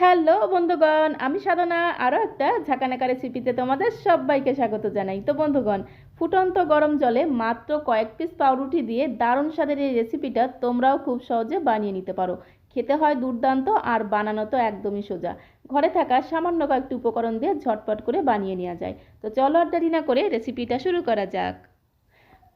Hello বন্ধুগণ, আমি সাধনা। আরও একটা ঝাঁকানাকা রেসিপিতে তোমাদের সবাইকে স্বাগত জানাই। তো বন্ধুগণ, ফুটন্ত গরম জলে মাত্র কয়েক পিস পাউরুটি দিয়ে দারুণ স্বাদের এই রেসিপিটা তোমরাও খুব সহজে বানিয়ে নিতে পারো। খেতে হয় দুর্দান্ত আর বানানো তো একদমই সোজা। ঘরে থাকা সামান্য কয়েকটি উপকরণ দিয়ে ঝটপট করে বানিয়ে নেওয়া যায়। তো চলো আর দেরি না করে রেসিপিটা শুরু করা যাক।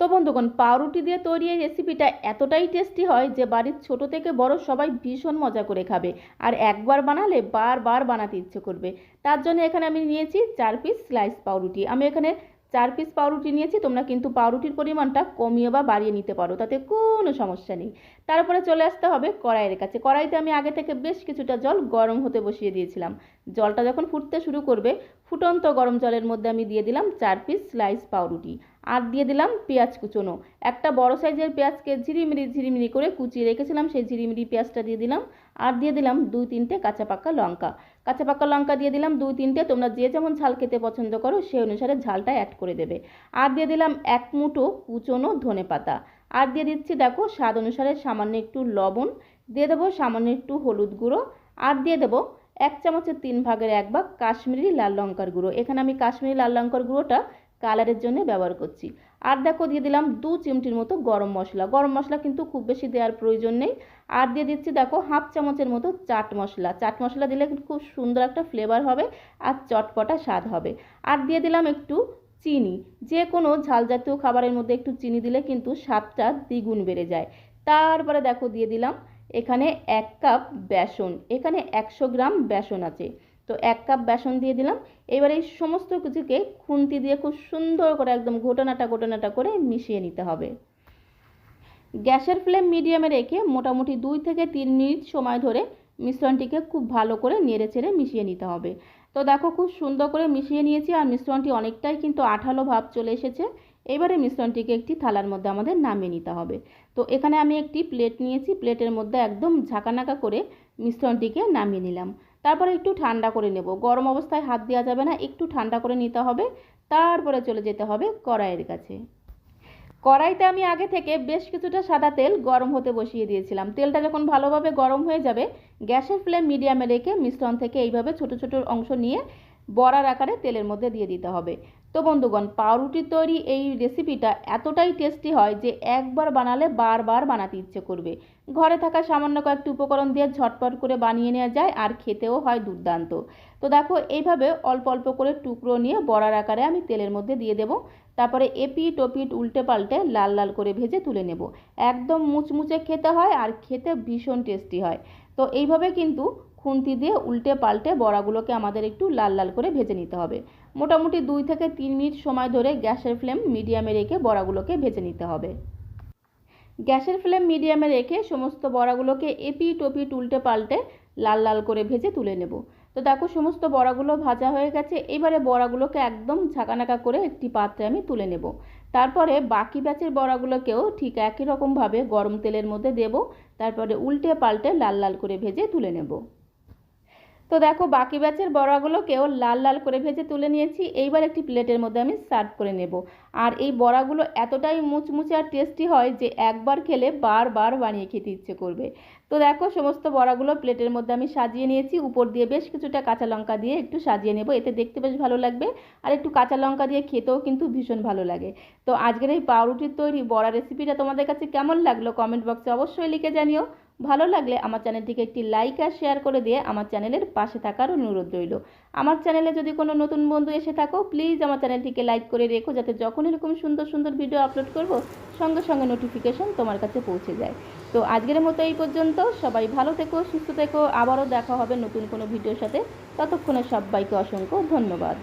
তো বন্ধুগণ, পাউরুটি দিয়ে তৈরি এই রেসিপিটা এতটাই টেস্টি হয় যে বাড়ির ছোট থেকে বড় সবাই ভীষণ মজা করে খাবে। আর একবার বানালে বারবার বানাতে ইচ্ছে করবে। তার জন্য এখানে আমি নিয়েছি চার পিস স্লাইস পাউরুটি। আমি এখানে চার পিস পাউরুটি নিয়েছি, তোমরা কিন্তু পাউরুটির পরিমাণটা কমিয়ে বা বাড়িয়ে নিতে পারো, তাতে কোনো সমস্যা নেই। তারপরে চলে আসতে হবে কড়াইয়ের কাছে। কড়াইতে আমি আগে থেকে বেশ কিছুটা জল গরম হতে বসিয়ে দিয়েছিলাম। জলটা যখন ফুটতে শুরু করবে, ফুটন্ত গরম জলের মধ্যে আমি দিয়ে দিলাম চার পিস স্লাইস পাউরুটি। আর দিয়ে দিলাম পেঁয়াজ কুচোনো। একটা বড় সাইজের পেঁয়াজকে ঝিরিমিরি ঝিরিমিরি করে কুচিয়ে রেখেছিলাম, সেই ঝিরিমিরি পেঁয়াজটা দিয়ে দিলাম। আর দিয়ে দিলাম দুই তিনটে কাঁচা পাকা লঙ্কা। কাঁচা পাকা লঙ্কা দিয়ে দিলাম দুই তিনটে, তোমরা যে যেমন ঝাল খেতে পছন্দ করো, সেই অনুসারে ঝালটা অ্যাড করে দেবে। আর দিয়ে দিলাম এক মুঠো কুচোনো ধনে পাতা। আর দিয়ে দিচ্ছি দেখো স্বাদ অনুসারে সামান্য একটু লবণ, দিয়ে দেবো সামান্য একটু হলুদ গুঁড়ো, আর দিয়ে দেবো এক চামচের তিন ভাগের এক ভাগ কাশ্মীরি লাল লঙ্কার গুঁড়ো। এখানে আমি কাশ্মীরি লাল লঙ্কার গুঁড়োটা কালারের জন্য ব্যবহার করছি। আর দেখো দিয়ে দিলাম দু চিমটির মতো গরম মশলা। গরম মশলা কিন্তু খুব বেশি দেওয়ার প্রয়োজন নেই। আর দিয়ে দিচ্ছি দেখো হাফ চামচের মতো চাট মশলা। চাট মশলা দিলে খুব সুন্দর একটা ফ্লেভার হবে আর চটপটা স্বাদ হবে। আর দিয়ে দিলাম একটু চিনি। যে কোনো ঝাল জাতীয় খাবারের মধ্যে একটু চিনি দিলে কিন্তু স্বাদটা দ্বিগুণ বেড়ে যায়। তারপরে দেখো দিয়ে দিলাম এখানে এক কাপ বেসন। এখানে একশো গ্রাম বেসন আছে। তো এক কাপ বেসন দিয়ে দিলাম। এবার এই সমস্ত কিছুকে খুন্তি দিয়ে খুব সুন্দর করে একদম ঘটনাটা ঘটনাটা করে মিশিয়ে নিতে হবে। গ্যাসের ফ্লেম মিডিয়ামে রেখে মোটামুটি দুই থেকে তিন মিনিট সময় ধরে মিশ্রণটিকে খুব ভালো করে নেড়ে চেড়ে মিশিয়ে নিতে হবে। তো দেখো খুব সুন্দর করে মিশিয়ে নিয়েছি আর মিশ্রণটি অনেকটাই কিন্তু আঠালো ভাব চলে এসেছে। এবারে মিশ্রণটিকে একটি থালার মধ্যে আমাদের নামিয়ে নিতে হবে। তো এখানে আমি একটি প্লেট নিয়েছি। প্লেটের মধ্যে একদম ঝাঁকানাকা করে মিশ্রণটিকে নামিয়ে নিলাম। তারপরে একটু ঠান্ডা করে নেব। গরম অবস্থায় হাত দেওয়া যাবে না, একটু ঠান্ডা করে নিতে হবে। তারপরে চলে যেতে হবে কড়াইয়ের কাছে। কড়াইতে আমি আগে থেকে বেশ কিছুটা সাদা তেল গরম হতে বসিয়ে দিয়েছিলাম। তেলটা যখন ভালোভাবে গরম হয়ে যাবে, গ্যাসের ফ্লেম মিডিয়ামে রেখে মিশ্রণ থেকে এইভাবে ছোট ছোট অংশ নিয়ে বড়ার আকারে তেলের মধ্যে দিয়ে দিতে হবে। তো বন্ধুগণ পাউরুটির তৈরি এই রেসিপিটা এতটাই টেস্টি হয় যে একবার বানালে বারবার বানাতে ইচ্ছে করবে। ঘরে থাকা সামান্য কয়েকটি উপকরণ দিয়ে ঝটপট করে বানিয়ে নেওয়া যায় আর খেতেও হয় দুর্দান্ত। তো দেখো, এইভাবে অল্প অল্প করে টুকরো নিয়ে বড়ার আকারে আমি তেলের মধ্যে দিয়ে দেবো। তারপরে এপিট ওপিট উল্টে পাল্টে লাল লাল করে ভেজে তুলে নেব। একদম মুচমুচে খেতে হয় আর খেতে ভীষণ টেস্টি হয়। তো এইভাবে কিন্তু খুন্তি দিয়ে উল্টে পাল্টে বড়াগুলোকে আমাদের একটু লাল লাল করে ভেজে নিতে হবে। মোটামুটি দুই থেকে তিন মিনিট সময় ধরে গ্যাসের ফ্লেম মিডিয়ামে রেখে বড়াগুলোকে ভেজে নিতে হবে। গ্যাসের ফ্লেম মিডিয়ামে রেখে সমস্ত বড়াগুলোকে এপিট ওপিট উল্টে পাল্টে লাল লাল করে ভেজে তুলে নেব। তো দেখো, সমস্ত বড়াগুলো ভাজা হয়ে গেছে। এবারে বড়াগুলোকে একদম ঝাঁকানাকা করে একটি পাত্রে আমি তুলে নেব। তারপরে বাকি ব্যাচের বড়াগুলোকেও ঠিক একই রকমভাবে গরম তেলের মধ্যে দেব। তারপরে উল্টে পাল্টে লাল লাল করে ভেজে তুলে নেব। তো দেখো, বাকি ব্যাচের বড়াগুলোকেও লাল লাল করে ভেজে তুলে নিয়েছি। এইবার একটি প্লেটের মধ্যে আমি সার্ভ করে নেব। আর এই বড়াগুলো এতটাই মুচমুচে আর টেস্টি হয় যে একবার খেলে বারবার বানিয়ে খেতে ইচ্ছে করবে। তো দেখো, সমস্ত বড়াগুলো প্লেটের মধ্যে আমি সাজিয়ে নিয়েছি। উপর দিয়ে বেশ কিছুটা কাঁচা লঙ্কা দিয়ে একটু সাজিয়ে নেব। এতে দেখতে বেশ ভালো লাগবে। আর একটু কাঁচা লঙ্কা দিয়ে খেতেও কিন্তু ভীষণ ভালো লাগে। তো আজকের এই পাউরুটির তৈরি বড়া রেসিপিটা তোমাদের কাছে কেমন লাগল? কমেন্ট বক্সে অবশ্যই লিখে জানিও। ভালো লাগলে আমার চ্যানেলটিকে একটি লাইক আর শেয়ার করে দিয়ে আমার চ্যানেলের পাশে থাকার অনুরোধ রইল। আমার চ্যানেলে যদি কোনো নতুন বন্ধু এসে থাকো প্লিজ আমার চ্যানেলটিকে লাইক করে রেখো যাতে যখন এরকম সুন্দর সুন্দর ভিডিও আপলোড করব, সঙ্গে সঙ্গে নোটিফিকেশন তোমার কাছে পৌঁছে যায়। তো আজকের মতো এই পর্যন্ত, সবাই ভালো থেকো, সুস্থ থেকো, আবারও দেখা হবে নতুন কোনো ভিডিওর সাথে। ততক্ষণে সবাইকে অসংখ্য ধন্যবাদ।